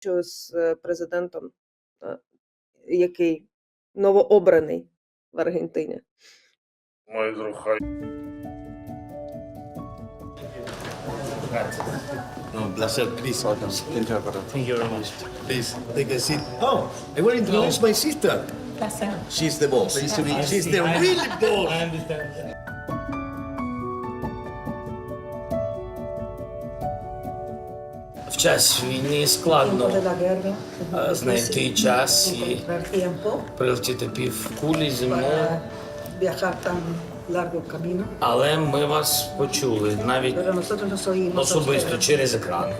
що з е, президентом, е, який новообраний в Аргентині. Мой друг Хай. No, placer, please. Interpreter. Thank you very much. Please, take a seat. Oh, I want to introduce no. my sister. She's the boss. She's, She's the real boss. I understand. Час війни складно е, знайти час і прилетіти пів кулі зі мною. Але ми вас почули навіть особисто через екран.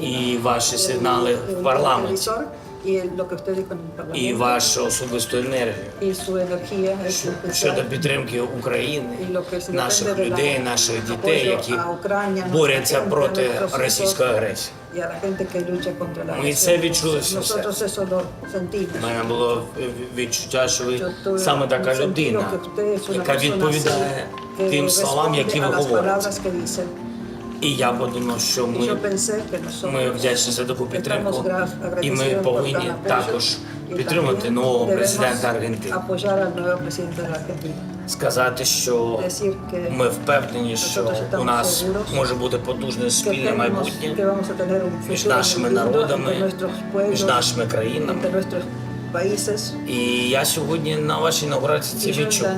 І ваші сигнали в парламенті, y lo que usted dijo en el і вашу особисту енергію y su energía es щодо especial підтримки України, y lo que se наших depende de la людей, наших дітей, apoyo які a Ucrania, nuestra борються gente, проти nuestros hijos російської агресії. y a la gente que lucha contra la Ми це відчули всім Nosotros серцем. eso lo sentimos. У мене було відчуття, що ви tuve саме така un sentido людина, que usted es una яка persona відповідає que тим словам, які ви a las говорите. palabras que dice. І я подумав, що ми Ми вдячні за таку підтримку, і ми повинні також підтримати нового президента Аргентини. Сказати, що ми впевнені, що у нас може бути потужне спільне майбутнє між нашими народами, між нашими країнами. Países. І я сьогодні на вашій інаугурації це відчув.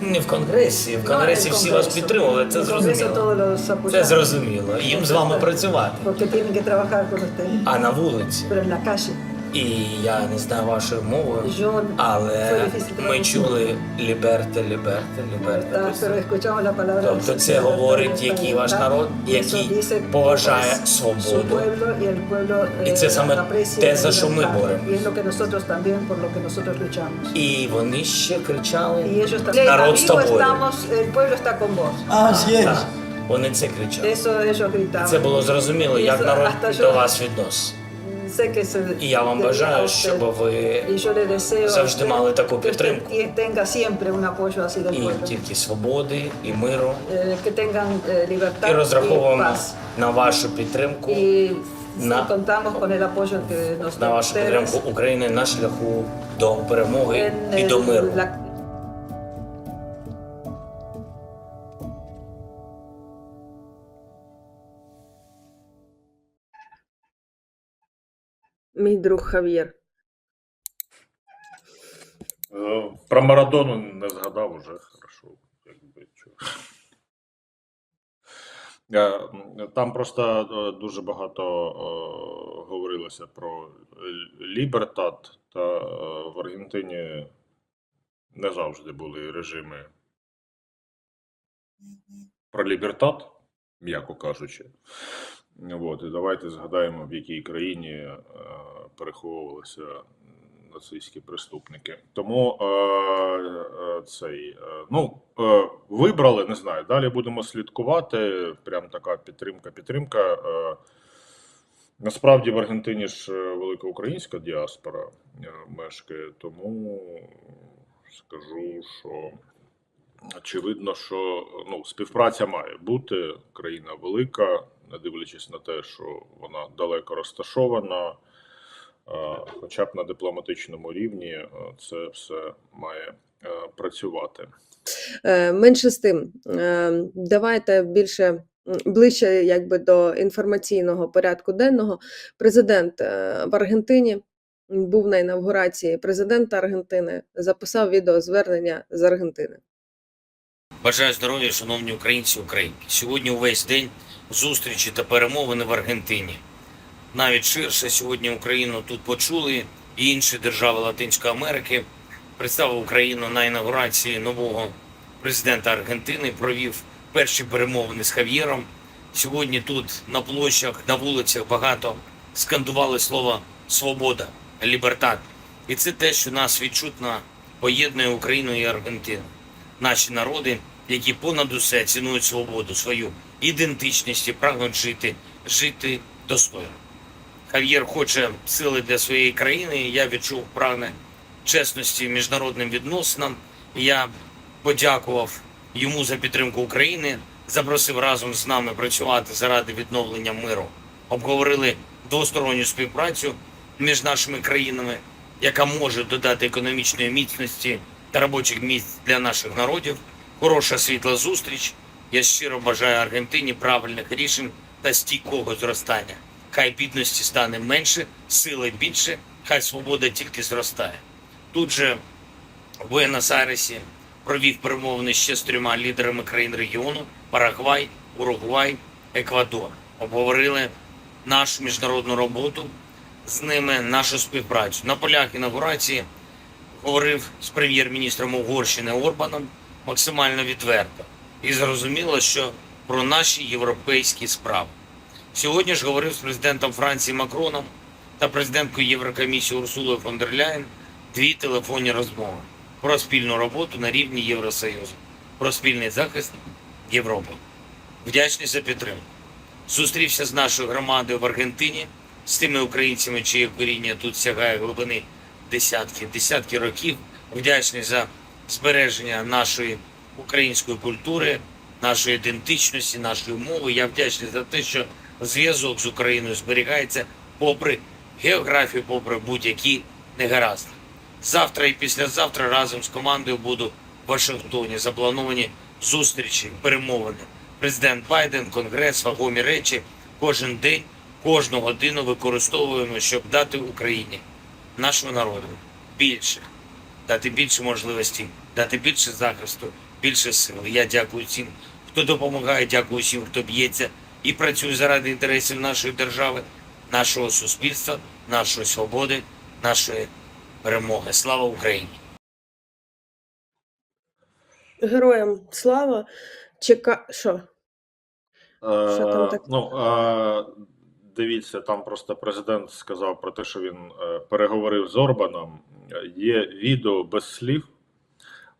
Не в конгресі. В No, конгресі всі вас підтримували. Це зрозуміло. Це зрозуміло. Їм з вами працювати. А на вулиці. І я не знаю вашої мови, але ми чули ліберте, ліберте, ліберте. palabra. Тобто це говорить, який ваш народ, який поважає свободу. І це саме те, за що ми боремося. І вони ще кричали народ з тобою. Так, es. вони це кричали. Це було зрозуміло, як народ до вас відноситься. І я вам бажаю, щоб ви завжди мали таку підтримку. і тільки свободи, і миру. Eh, eh, І розраховуємо на вашу підтримку, на den вашу підтримку України на шляху до перемоги і до миру. Мій друг Хав'єр. Е, Про Марадону не згадав уже хорошо. Якби. Е, Там просто е, дуже багато говорилося про лібертат, та в Аргентині не завжди були режими про лібертат, м'яко кажучи. От, і давайте згадаємо, в якій країні е, переховувалися нацистські преступники. Тому е, е, цей, е, ну, е, вибрали, не знаю, далі будемо слідкувати. Прям така підтримка, підтримка. Е, насправді в Аргентині ж велика українська діаспора мешкає, тому скажу, що очевидно, що ну, співпраця має бути. Країна велика, не дивлячись на те, що вона далеко розташована. Хоча б на дипломатичному рівні е, це все має е, працювати. Е, Менше з тим, давайте більше ближче якби до інформаційного порядку денного. Президент в Аргентині був на інавгурації президента Аргентини, записав відеозвернення з Аргентини. Бажаю здоров'я, шановні українці українки. Сьогодні увесь день зустрічі та перемовини в Аргентині. Навіть ширше сьогодні Україну тут почули і інші держави Латинської Америки. Представив Україну на інаугурації нового президента Аргентини, провів перші перемовини з Хав'єром. Сьогодні тут на площах, на вулицях багато скандували слово свобода, лібертат. І це те, що нас відчутно поєднує Україну і Аргентину наші народи, які понад усе цінують свободу, свою ідентичність і прагнуть жити, жити достойно. Хав'єр хоче сили для своєї країни. і Я відчув прагне чесності міжнародним відносинам. Я подякував йому за підтримку України запросив разом з нами працювати заради відновлення миру. Обговорили двосторонню співпрацю між нашими країнами, яка може додати економічної міцності та робочих місць для наших народів. Хороша світла зустріч. Я щиро бажаю Аргентині правильних рішень та стійкого зростання. Хай бідності стане менше, сили більше, хай свобода тільки зростає. Тут же в Буенос-Айресі провів перемовини ще з трьома лідерами країн регіону: Парагвай, Уругвай, Еквадор. Обговорили нашу міжнародну роботу з ними, нашу співпрацю. На полях інаугурації говорив з прем'єр-міністром Угорщини Орбаном максимально відверто і зрозуміло, що про наші європейські справи. Сьогодні ж говорив з президентом Франції Макроном та президенткою Єврокомісії Урсулою фон дер Ляєн дві телефонні розмови про спільну роботу на рівні Євросоюзу, про спільний захист Європи. Вдячний за підтримку. Зустрівся з нашою громадою в Аргентині, з тими українцями, чиє коріння тут сягає глибини десятки, десятки років. Вдячний за збереження нашої української культури, нашої ідентичності, нашої мови. Я вдячний за те, що зв'язок з Україною зберігається попри географію, попри будь-які негаразди. Завтра і післязавтра разом з командою буду в Вашингтоні. Заплановані зустрічі, перемовини. Президент Байден, Конгрес, вагомі речі. Кожен день, кожну годину використовуємо, щоб дати Україні, нашому народу більше, дати більше можливостей, дати більше захисту, більше сили. Я дякую всім, хто допомагає, дякую всім, хто б'ється і працює заради інтересів нашої держави, нашого суспільства, нашої свободи, нашої перемоги. Слава Україні! Героям слава. Чека... Що? Що там Е, так? Ну, е, дивіться, там просто президент сказав про те, що він е, переговорив з Орбаном. Є відео без слів,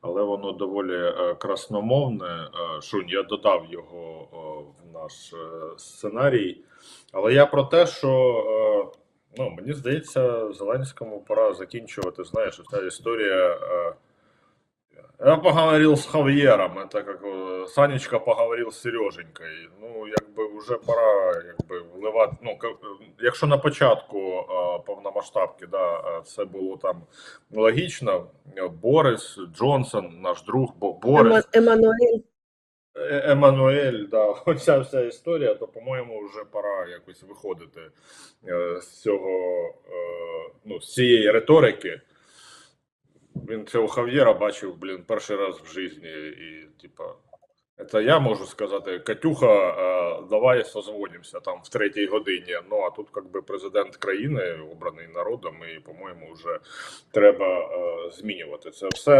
але воно доволі е, красномовне. Е, Шунь, я додав його е, в наш сценарій. Але я про те, що ну, мені здається, Зеленському пора закінчувати. Знаєш, ця історія. Я поговорил с Хавьером, это как э, Санечка поговорил з Сереженькою. Ну, якби вже пора якби, вливати. Ну, якщо на початку повномасштабки, да, е, все було там логічно. е, Борис, Джонсон, наш друг, Бо- Борис. Еммануель. Еммануель, да, оця вся історія, то, по-моєму, вже пора якось виходити е, з цього, е, ну, з цієї риторики. Він цього Хав'єра бачив, блін, перший раз в житті. І, типа, це я можу сказати, Катюха, е, давай созвонимося там в третій годині. Ну, а тут, якби президент країни, обраний народом, і, по-моєму, вже треба е, змінювати це все.